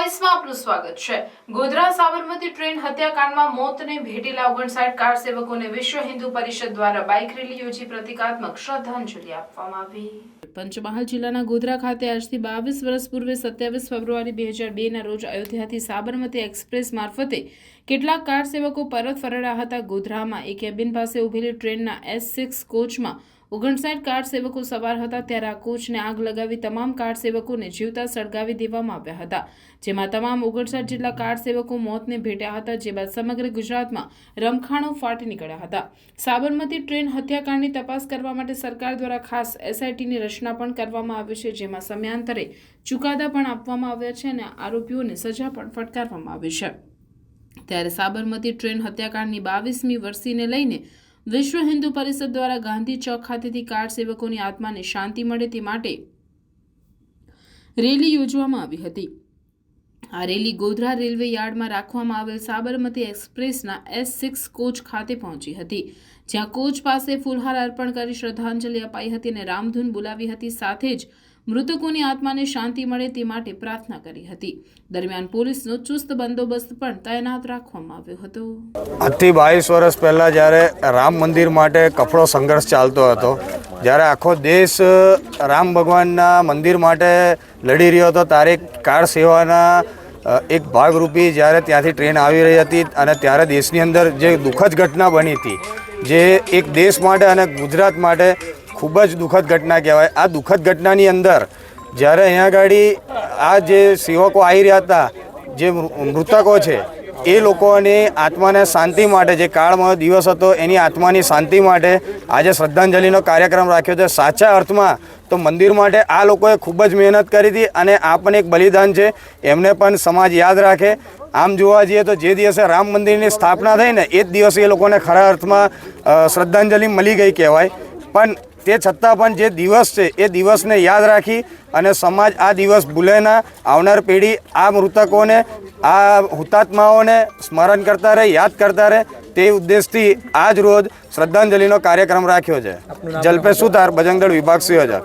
વોઇસમાં આપનું સ્વાગત છે. ગોધરા સાબરમતી ટ્રેન હત્યાકાંડમાં મોતને ભેટેલા ઓગણસાઠ કાર સેવકોને વિશ્વ હિન્દુ પરિષદ દ્વારા બાઇક રેલી યોજી પ્રતિકાત્મક શ્રદ્ધાંજલિ આપવામાં આવી. પંચમહાલ જિલ્લાના ગોધરા ખાતે આજથી બાવીસ વર્ષ પૂર્વે સત્યાવીસ ફેબ્રુઆરી બે હજાર બેના રોજ અયોધ્યાથી સાબરમતી એક્સપ્રેસ મારફતે કેટલાક કાર સેવકો પરત ફરડા હતા. ગોધરામાં એક કેબિન પાસે ઉભેલી ટ્રેનના એસ સિક્સ કોચમાં ઓગણસાઠ કાર સેવકો સવાર હતા ત્યારે આ કોચને આગ લગાવી તમામ કાર સેવકોને જીવતા સળગાવી દેવામાં આવ્યા હતા. જેમાં તમામ ઓગણસાઠ જેટલા કાર સેવકો મોતને ભેટ્યા હતા, જે બાદ સમગ્ર ગુજરાતમાં રમખાણો ફાટી નીકળ્યા હતા. સાબરમતી ટ્રેન હત્યાકાંડની તપાસ કરવા માટે સરકાર દ્વારા ખાસ એસઆઈટીની રચના પણ કરવામાં આવી છે, જેમાં સમયાંતરે ચુકાદા પણ આપવામાં આવ્યા છે અને આરોપીઓને સજા પણ ફટકારવામાં આવી છે. ત્યારે સાબરમતી ટ્રેન હત્યાકાંડની બાવીસમી વર્ષીને લઈને વિશ્વ હિન્દુ પરિષદ દ્વારા ગાંધી ચોક ખાતેથી કાર સેવકોની આત્માને શાંતિ મળે તે માટે રેલી યોજવામાં આવી હતી. આ રેલી ગોધરા રેલવે યાર્ડમાં રાખવામાં આવેલ સાબરમતી એક્સપ્રેસના એસ સિક્સ કોચ ખાતે પહોંચી હતી, જ્યાં કોચ પાસે ફૂલહાર અર્પણ કરી શ્રદ્ધાંજલિ અપાઈ હતી અને રામધૂન બોલાવી હતી. સાથે જ મૃતકોની આત્માને શાંતિ મળે તે માટે પ્રાર્થના કરી હતી. દરમિયાન પોલીસનો ચુસ્ત બંદોબસ્ત પણ તૈનાત રાખવામાં આવ્યો હતો. આજથી બાવીસ વર્ષ પહેલાં જ્યારે રામ મંદિર માટે કપડો સંઘર્ષ ચાલતો હતો, જ્યારે આખો દેશ રામ ભગવાનના મંદિર માટે લડી રહ્યો હતો, ત્યારે કાર સેવાના એક ભાગરૂપી જ્યારે ત્યાંથી ટ્રેન આવી રહી હતી અને ત્યારે દેશની અંદર જે દુઃખદ ઘટના બની હતી, જે એક દેશ માટે અને ગુજરાત માટે ખૂબ જ દુઃખદ ઘટના કહેવાય. આ દુઃખદ ઘટનાની અંદર જ્યારે અહીંયા આગળ આ જે સેવકો આવી રહ્યા હતા, જે મૃતકો છે, એ લોકોની આત્માને શાંતિ માટે જે કાળમાં દિવસ હતો, એની આત્માની શાંતિ માટે આજે શ્રદ્ધાંજલિનો કાર્યક્રમ રાખ્યો છે. સાચા અર્થમાં તો મંદિર માટે આ લોકોએ ખૂબ જ મહેનત કરી હતી અને આ પણ એક બલિદાન છે. એમને પણ સમાજ યાદ રાખે. આમ જોવા જઈએ તો જે દિવસે રામ મંદિરની સ્થાપના થઈ ને, એ જ દિવસે એ લોકોને ખરા અર્થમાં શ્રદ્ધાંજલિ મળી ગઈ કહેવાય. પણ તે છતાં પણ જે દિવસ છે એ દિવસને યાદ રાખી અને સમાજ આ દિવસ ભૂલે ના આવનાર પેઢી આ મૃતકોને આ હુતાત્માઓને સ્મરણ કરતા રહે યાદ કરતા રહે તે ઉદ્દેશથી આજ રોજ શ્રદ્ધાંજલિનો કાર્યક્રમ રાખ્યો છે. જલ્પેશ સુતાર બજરંગદળ વિભાગ સુયોજક.